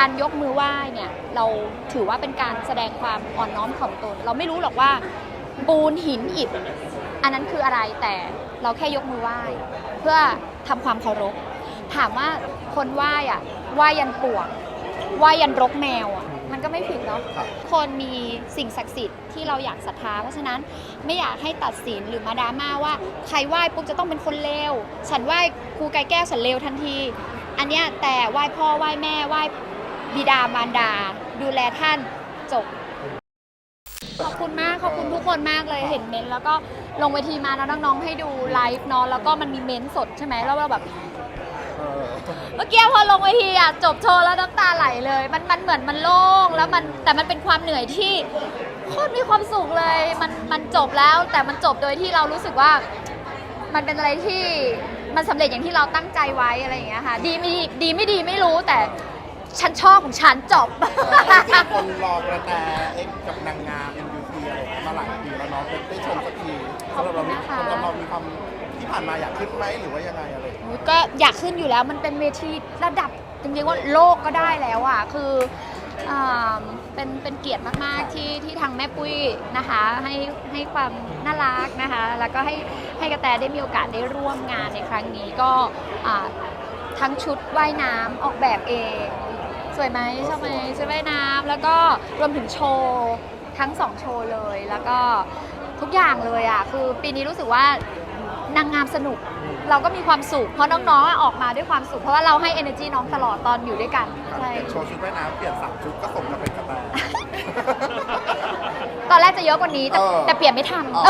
การยกมือไหว้เนี่ยเราถือว่าเป็นการแสดงความอ่อนน้อมถ่อมตน เราไม่รู้หรอกว่าปูนหินอิฐอันนั้นคืออะไรแต่เราแค่ยกมือไหว้ เพื่อทำความเคารพถามว่าคนไหว้อะไหว้ยันปวกไหว้ยันรกแมวอะมันก็ไม่ผิดเนาะครับคนมีสิ่งศักดิ์สิทธิ์ที่เราอยากศรัทธาเพราะฉะนั้นไม่อยากให้ตัดสินหรือมาดราม่าว่า ใครไหว้ปุ๊บจะต้องเป็นคนเลวฉันไหว้ครูไก่แก้วฉันเลวทันที อันเนี้ยแต่ไหว้พ่อไหว้แม่ไหว้ บิดามารดา ดูแลท่านจบ ขอบคุณมาก ขอบคุณทุกคนมากเลยเห็นเม้นท์แล้วก็ลงเวทีมาแล้วน้องๆให้ดูไลฟ์เนาะแล้วก็มันมีเม้นท์สดใช่ไหมแล้วเราแบบ เมื่อกี้พอลงเวทีอะจบโชว์แล้วน้ำตาไหลเลย มันมันเหมือนมันโล่งแล้วมันแต่มันเป็นความเหนื่อยที่โคตรมีความสุขเลย มันมันจบแล้ว แต่มันจบโดยที่เรารู้สึกว่า มันเป็นอะไรที่มันสำเร็จอย่างที่เราตั้งใจไว้อะไรอย่างเงี้ยค่ะ ดีไม่ดีดีไม่ดีไม่รู้แต่ ฉันชอบของฉันจบจริงๆคนรอกระแตเอ็กกับนางงาม MUT อะไรมาหลายปีแล้วเนาะได้ชมสักทีขอบสำหรับคุเราณนะคะ สำหรับเรามีความที่ผ่านมาอยากขึ้นไหมหรือว่ายังไงอะไรอุ๊ยก็อยากขึ้นอยู่แล้วมันเป็นเวทีระดับจริงๆว่าโลกก็ได้แล้วอะคืออ่าเป็นเป็นเกียรติมากๆที่ที่ทางแม่ปุ้ยนะคะ ให้ให้ความน่ารักนะคะ แล้วก็ให้ให้กระแตได้มีโอกาสได้ร่วมงานในครั้งนี้ก็อ่าทั้งชุดว่ายน้ำออกแบบเอง สวยไหมชอบไหมชุดว่ายน้ำแล้วก็รวมถึงโชว์ทั้งสองโชว์เลย แล้วก็ทุกอย่างเลยอะคือปีนี้รู้สึกว่านางงามสนุก เราก็มีความสุขเพราะน้องๆอะออกมาด้วยความสุขเพราะว่าเราให้ energy น้องตลอดตอนอยู่ด้วยกันใช่โชว์ชุดว่ายน้ำเปลี่ยนสามชุดก็สมกับเป็นกระแต ตอนแรกจะเยอะกว่านี้แต่เออแต่เปลี่ยนไม่ทันอ๋อ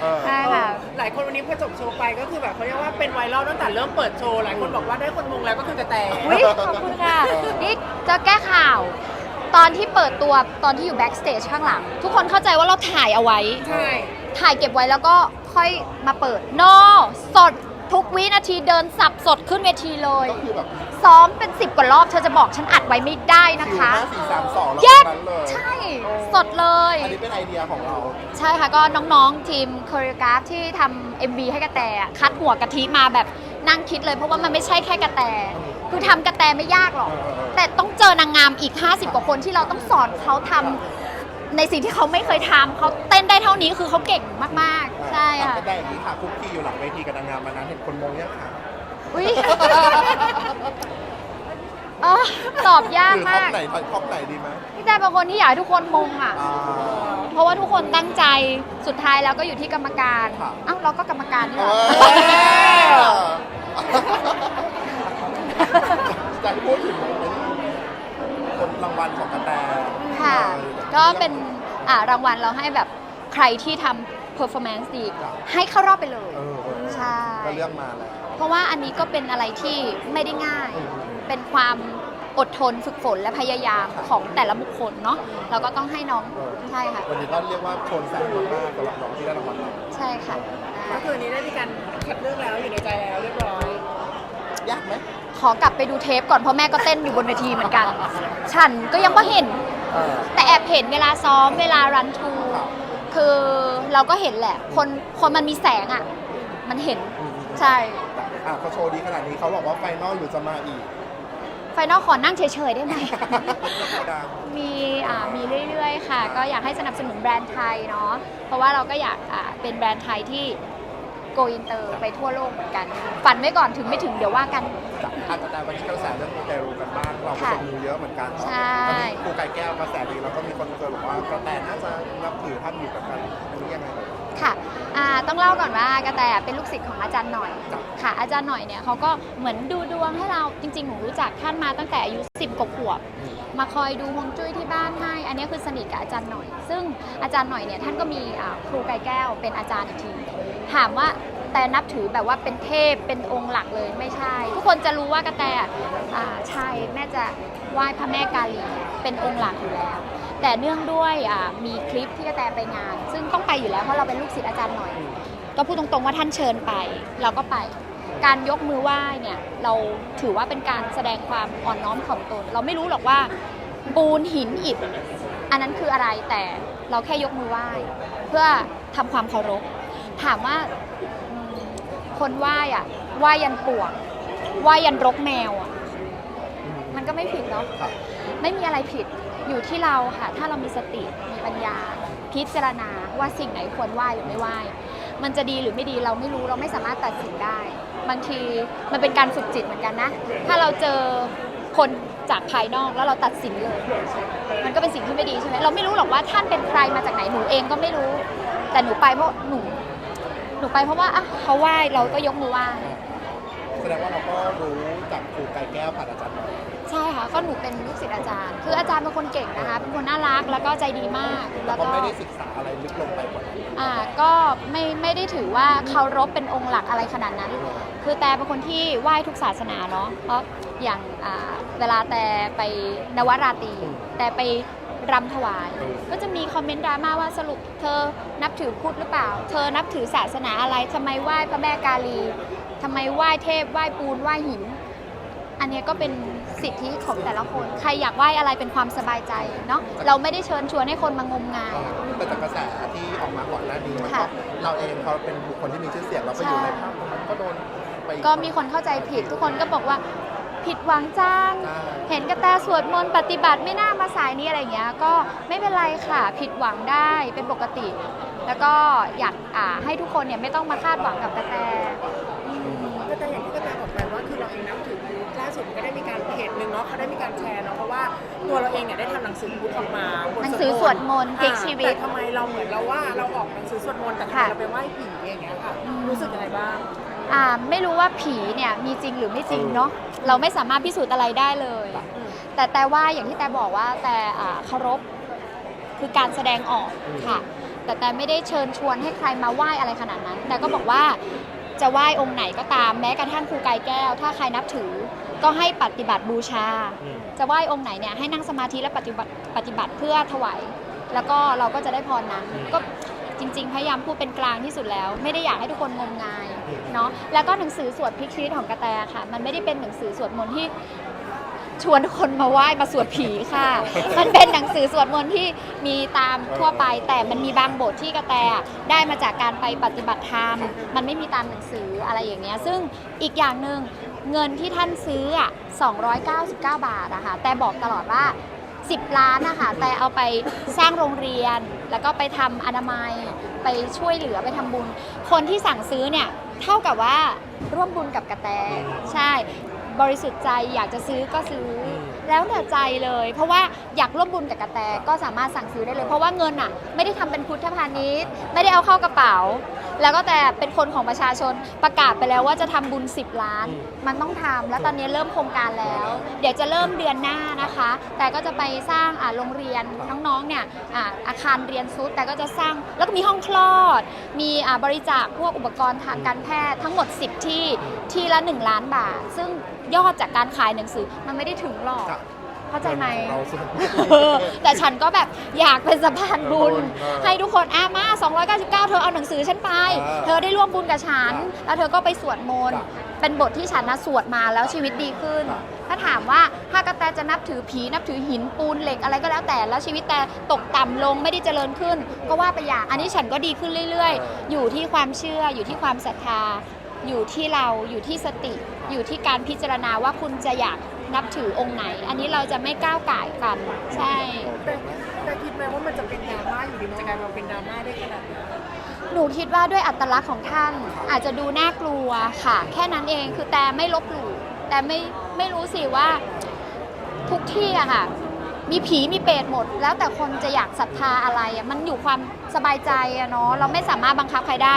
เออ ใช่ค่ะ หลายคนวันนี้พอจบโชว์ไปก็คือแบบเขาเรียกว่าเป็นไวรัลตั้งแต่เริ่มเปิดโชว์ หลายคนบอกว่าได้คนมงแล้วก็คือกระแตอุ๊ยขอบคุณค่ะ นี่จะแก้ข่าว ตอนที่เปิดตัวตอนที่อยู่ backstage ข้างหลัง ทุกคนเข้าใจว่าเราถ่ายเอาไว้ ใช่ ถ่ายเก็บไว้แล้วก็ค่อยมาเปิดนอสด ทุกวินาทีเดินสับสดขึ้นเวทีเลย ก็คือแบบซ้อมเป็น10กว่ารอบเธอจะบอกฉันอัดไว้ไม่ได้นะคิวคะ ห้าสี่สามสองแล้วแยกนั้นเลยใช่สดเลย อันนี้เป็นไอเดียของเราใช่ค่ะก็น้องๆทีมโค r ร o กราฟที่ทำ MV ให้กระแตอะคัดหัวกะทิมาแบบนั่งคิดเลย เพราะว่ามันไม่ใช่แค่กระแต คือทำกระแตไม่ยากหรอกเออเออแต่ต้องเจอนางงามอีก 50 กว่าคนที่เราต้องสอนเขาทำ ในสิ่งที่เขาไม่เคยทำเขาเต้นได้เท่านี้คือเขาเก่งมากๆ ใช่ค่ะ ก็ได้อย่างนี้ค่ะคุกกี้อยู่หลังเวทีกับนางงามมานานเห็นคนมองยังค่ะอุ้ยเออตอบยากหรือท็อปมากไหนท็อปไหนดีไหมพี่แต่เป็นคนที่อยากให้ทุกคนมงอะ อ่า เพราะว่าทุกคนตั้งใจสุดท้ายแล้วก็อยู่ที่กรรมการครับ เอ้าเราก็กรรมการนี่เอแหละอจะพูดถึงคนรางวัลของกระแตค่ะ เออ ก็เป็นอ่ารางวัลเราให้แบบใครที่ทำ performance ดี ให้เข้ารอบไปเลย เออเออใช่ ก็เรื่องมาแล้ว เพราะว่าอันนี้ก็เป็นอะไรที่ไม่ได้ง่าย เป็นความอดทนฝึกฝนและพยายามของแต่ละบุคคลเนาะเราก็ต้องให้น้องใช่ค่ะ วันนี้ก็เรียกว่าโชนแสงมากๆสำหรับน้องที่ได้รางวัลเราใช่ค่ะก็คืออันนี้ได้มีการคัดเลือกแล้วอยู่ในใจแล้วเรียบร้อยยากไหมขอกลับไปดูเทปก่อนเพราะแม่ก็เต้นอยู่บนเวทีเหมือนกัน ฉันก็ยังไม่เห็นเออ แต่แอบเห็นเวลาซ้อมเวลารันทูครับคือเราก็เห็นแหละ คนคนมันมีแสงอะ มันเห็นอืมใช่อะเขาโชว์ดีขนาดนี้เขาบอกว่าไฟนอลหรือจะมาอีก ไฟนอลขอนั่งเฉยๆได้ไหม มีอ่ามีเรื่อยๆ ค่ะ ก็อยากให้สนับสนุนแบรนด์ไทยเนาะ เพราะว่าเราก็อยากอ่าเป็นแบรนด์ไทยที่โกอินเตอร์ไปทั่วโลกเหมือนกัน ฝันไว้ก่อนถึงไม่ถึงเดี๋ยวว่ากัน อาจจะแต่วันนี้กระแสเรื่องมูเตลูกันบ้างเราก็ค่ะจะมีเยอะเหมือนกันใช่ ตอนนี้ครูไก่แก้วกระแสดีแล้วก็มีคนเคยบอกว่ากระแตน่าจะนับถือท่านอยู่กับกันอันนี้ยังไงเลยค่ะอ่าต้องเล่าก่อนว่ากระแตเป็นลูกศิษย์ของอาจารย์หน่อยครับค่ะ อาจารย์หน่อยเนี่ยเขาก็เหมือนดูดวงให้เราจริงๆหนูรู้จักท่านมาตั้งแต่อายุ 10กว่าขวบ มาคอยดูฮวงจุ้ยที่บ้านให้ อันนี้คือสนิทกับอาจารย์หน่อย ซึ่งอาจารย์หน่อยเนี่ยท่านก็มีอ่าครูไก่แก้วเป็นอาจารย์อีกที ถามว่า แต่นับถือแบบว่าเป็นเทพเป็นองค์หลักเลยไม่ใช่ ทุกคนจะรู้ว่ากระแตอ่าใช่แม่จะไหว้พระแม่กาลีเป็นองค์หลักอยู่แล้ว แต่เนื่องด้วยอ่ามีคลิปที่กระแตไปงาน ซึ่งต้องไปอยู่แล้วเพราะเราเป็นลูกศิษย์อาจารย์หน่อย ก็พูดตรงๆว่าท่านเชิญไป เราก็ไปการยกมือไหว้เนี่ยเราถือว่าเป็นการแสดงความอ่อนน้อมถ่อมตน เราไม่รู้หรอกว่าปูนหินอิฐอันนั้นคืออะไรแต่เราแค่ยกมือไหว้ เพื่อทำความเคารพ ถามว่า คนไหว้อะไหว้ยันปวกไหว้ยันรกแมวอะมันก็ก็ไม่ผิดเนาะครับไม่มีอะไรผิดอยู่ที่เราค่ะ ถ้าเรามีสติมีปัญญา พิจารณาว่าสิ่งไหนควรไหว้หรือไม่ไหว้ มันจะดีหรือไม่ดีเราไม่รู้เราไม่สามารถตัดสินได้ บางทีมันเป็นการฝึกจิตเหมือนกันนะ ถ้าเราเจอคนจากภายนอกแล้วเราตัดสินเลย มันก็เป็นสิ่งที่ไม่ดีใช่ไหมเราไม่รู้หรอกว่าท่านเป็นใครมาจากไหนหนูเองก็ไม่รู้ แต่หนูไปเพราะหนู หนูไปเพราะว่าอะเขาไหว้เราก็ยกมือไหว้แสดงว่าเราก็รู้จากครูไก่แก้วผ่านอาจารย์หน่อยใช่ค่ะก็หนูเป็นลูกศิษย์อาจารย์ คืออาจารย์เป็นคนเก่งนะคะ เป็นคนน่ารักแล้วก็ใจดีมากแต่แล้วก็ก็ไม่ได้ศึกษาอะไรลึกลงไปกว่านั้นอ่าก็ไม่ไม่ได้ถือว่าเคารพเป็นองค์หลักอะไรขนาดนั้น คือแต่เป็นคนที่ไหว้ทุกศาสนาเนาะ เพราะอย่างอ่าเวลาแต่ไปนวราตรีแต่ไป รำถวาย ก็จะมีคอมเมนต์ดราม่าว่าสรุปเธอนับถือพุทธหรือเปล่า เธอนับถือศาสนาอะไรทำไมไหว้พระแม่กาลีทำไมไหว้เทพไหว้ปูนไหว้หิน อันเนี้ยก็เป็นสิทธิของแต่ละคน ใครอยากไหว้อะไรเป็นความสบายใจเนาะเราไม่ได้เชิญชวนให้คนมางมงาย แต่จากกระแสที่ออกมาก่อนหน้านี้มันก็ค่ะ เราเองเขาเป็นบุคคลที่มีชื่อเสียงเราไปอยู่ในภาพมันก็โดนไปก็มีคนเข้าใจผิดทุกคนก็บอกว่า ผิดหวังจังใช่เห็นกระแตสวดมนต์ปฏิบัติไม่น่ามาสายนี้อะไรอย่างเงี้ย ก็ไม่เป็นไรค่ะ ผิดหวังได้เป็นปกติ แล้วก็อยากอ่าให้ทุกคนเนี่ยไม่ต้องมาคาดหวังกับกระแตอืม ก็แต่อย่างที่กระแตบอกไปว่าคือเราเองนับถือพุทธล่าสุดก็ได้มีการเพจหนึ่งเนาะเขาได้มีการแชร์เนาะเพราะว่าตัวเราเองเนี่ยได้ทำหนังสือพุทธออกมาบทหนังสือสวดมนต์พลิกชีวิตแต่ทำไมเราเหมือนเราว่าเราออกหนังสือสวดมนต์แต่ทำไมค่ะ เราไปไหว้ผีอย่างเงี้ยค่ะอืมรู้สึกยังไงบ้าง อ่าไม่รู้ว่าผีเนี่ยมีจริงหรือไม่จริงเนาะเราไม่สามารถพิสูจน์อะไรได้เลยอืมแต่แต่ว่าอย่างที่แต่บอกว่าแต่อ่าเคารพคือการแสดงออกค่ะ แต่แต่ไม่ได้เชิญชวนให้ใครมาไหว้อะไรขนาดนั้น แต่ก็บอกว่าจะไหว้องค์ไหนก็ตามแม้กระทั่งครูกายแก้ว ถ้าใครนับถือก็ให้ปฏิบัติบูชา จะไหว้องค์ไหนเนี่ยให้นั่งสมาธิและปฏิบัติปฏิบัติเพื่อถวายแล้วก็เราก็จะได้พรนั้นก็ จริงๆ พยายามพูดเป็นกลางที่สุดแล้ว ไม่ได้อยากให้ทุกคนงมงายเนาะแล้วก็หนังสือสวดพลิกชีวิตของกระแตค่ะ มันไม่ได้เป็นหนังสือสวดมนต์ที่ชวนทุกคนมาไหว้มาสวดผีค่ะ มันเป็นหนังสือสวดมนต์ที่มีตามทั่วไป แต่มันมีบางบทที่กระแตได้มาจากการไปปฏิบัติธรรม มันไม่มีตามหนังสืออะไรอย่างเงี้ย ซึ่งอีกอย่างหนึ่งเงินที่ท่านซื้ออะ299 บาทอะค่ะ แต่บอกตลอดว่า 10 ล้านนะคะแต่เอาไปสร้างโรงเรียน แล้วก็ไปทำอนามัย ไปช่วยเหลือไปทำบุญ คนที่สั่งซื้อเนี่ยเท่ากับว่าร่วมบุญกับกระแต ใช่ บริสุทธิ์ใจอยากจะซื้อก็ซื้ออแล้วแต่ใจเลย เพราะว่าอยากร่วมบุญกับกระแตก็สามารถสั่งซื้อได้เลย เพราะว่าเงินอะ ไม่ได้ทำเป็นพุทธพาณิชย์ ไม่ได้เอาเข้ากระเป๋า แล้วก็แต่เป็นคนของประชาชนประกาศไปแล้วว่าจะทำบุญ 10 ล้าน มันต้องทำแล้วตอนนี้เริ่มโครงการแล้ว เดี๋ยวจะเริ่มเดือนหน้านะคะ แต่ก็จะไปสร้างอ่าโรงเรียนน้องๆเนี่ยอ่าอาคารเรียนซุดแต่ก็จะสร้างแล้วก็มีห้องคลอด มีอ่าบริจาคพวกอุปกรณ์ทางการแพทย์ทั้งหมด 10 ที่ที่ละ 1 ล้านบาท ซึ่งยอดจากการขายหนังสือมันไม่ได้ถึงหรอก ครับ เข้าใจไหมเราสุดเออแต่ฉันก็แบบอยากเป็นสะพานบุญ เออให้ทุกคนอะมา 299 เธอเอาหนังสือฉันไป เออเธอได้ร่วมบุญกับฉันครับแล้วเธอก็ไปสวดมนต์ครับเป็นบทที่ฉันนะสวดมาแล้วชีวิตดีขึ้น ครับ ถ้าถามว่าถ้ากระแตจะนับถือผีนับถือหินปูนเหล็กอะไรก็แล้วแต่แล้วชีวิตแต่ตกต่ำลงไม่ได้เจริญขึ้น ก็ว่าไปอย่างอันนี้ฉันก็ดีขึ้นเรื่อย ๆ อยู่ที่ความเชื่ออยู่ที่ความศรัทธา อยู่ที่เราอยู่ที่สติ อยู่ที่การพิจารณาว่าคุณจะอยาก นับถือองค์ไหน อันนี้เราจะไม่ก้าวก่ายกัน ใช่ แต่แต่คิดไหมว่ามันจะเป็นดราม่าอยู่ดีมันจะกลายมาเป็นดราม่าได้ขนาดนี้หนูคิดว่าด้วยอัตลักษณ์ของท่านอาจจะดูน่ากลัวค่ะ แค่นั้นเองคือแต่ไม่ลบหลู่แต่ไม่ไม่รู้สิว่าทุกที่อะค่ะ มีผีมีเปรตหมด แล้วแต่คนจะอยากศรัทธาอะไรอะมันอยู่ความสบายใจอะเนาะเราไม่สามารถบังคับใครได้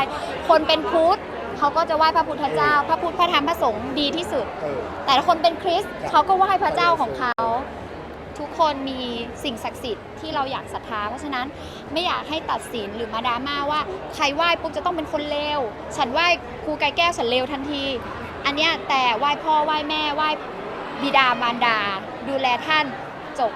คนเป็นพุทธ เขาก็จะไหว้พระพุทธเจ้า พระพุทธพระธรรมพระสงฆ์ดีที่สุด เออ แต่ละคนเป็นคริสต์เขาก็ไหว้พระเจ้าของเขา ทุกคนมีสิ่งศักดิ์สิทธิ์ที่เราอยากศรัทธา เพราะฉะนั้นไม่อยากให้ตัดสินหรือมาดราม่าว่าใครไหว้ปุ๊บจะต้องเป็นคนเลว ฉันไหว้ครูไก่แก้วฉันเลวทันที อันเนี้ยแต่ไหว้พ่อไหว้แม่ไหว้บิดามารดา ดูแลท่านจบ